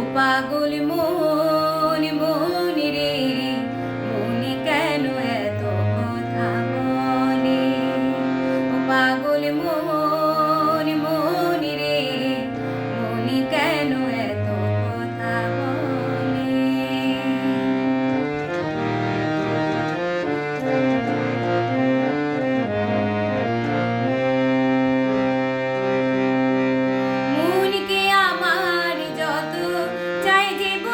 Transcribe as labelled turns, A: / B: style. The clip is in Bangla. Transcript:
A: ও পাগল মন মন রে।